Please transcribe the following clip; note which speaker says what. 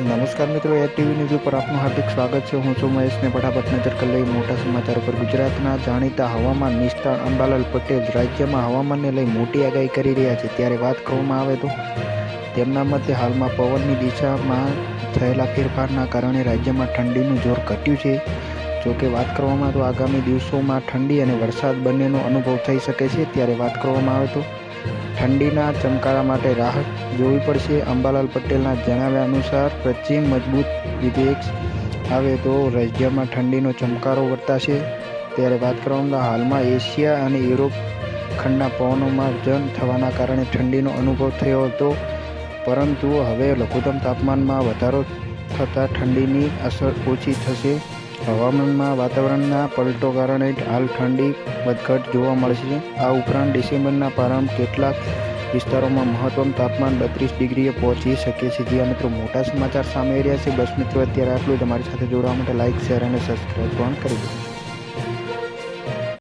Speaker 1: નમસ્કાર મિત્રો, એ TV news ઉપર આપનું હાર્દિક સ્વાગત છે. હું છું મહેશને ફટાફટ નજર કરી લઈ મોટા સમાચાર ઉપર. ગુજરાતના જાણીતા હવામાન નિષ્ણાત અંબાલાલ પટેલ રાજ્યમાં હવામાનને લઈ મોટી આગાહી કરી રહ્યા છે. ત્યારે વાત કરવામાં આવે તો તેમના મતે હાલમાં પવનની દિશામાં થયેલા ફેરફારના કારણે રાજ્યમાં ઠંડીનું જોર ઘટ્યું છે. જોકે વાત કરવામાં તો આગામી દિવસોમાં ઠંડી અને વરસાદ બંનેનો અનુભવ થઈ શકે છે. ત્યારે વાત કરવામાં આવે તો ઠંડીના ચમકારા માટે રાહત જોવી પડશે. અંબાલાલ પટેલના જણાવ્યા અનુસાર, પશ્ચિમ મજબૂત વિધેયક આવે તો રાજ્યમાં ઠંડીનો ચમકારો વર્તાશે. ત્યારે વાત કરવામાં હાલમાં એશિયા અને યુરોપ ખંડના પવનોમાં જન થવાના કારણે ઠંડીનો અનુભવ થયો હતો. પરંતુ હવે લઘુત્તમ તાપમાનમાં વધારો થતાં ઠંડીની અસર ઓછી થશે. હવામાનમાં વાતાવરણના પલટો કારણે હાલ ઠંડી વધઘટ જોવા મળશે. આ ઉપરાંત ડિસેમ્બરના પ્રારંભ કેટલાક વિસ્તારોમાં મહત્તમ તાપમાન બત્રીસ ડિગ્રીએ પહોંચી શકે છે. જ્યાં મિત્રો મોટા સમાચાર સામે રહ્યા છે. બસ મિત્રો, અત્યારે આટલું તમારી સાથે જોડવા માટે લાઇક શેર અને સબસ્ક્રાઈબ પણ કરી દો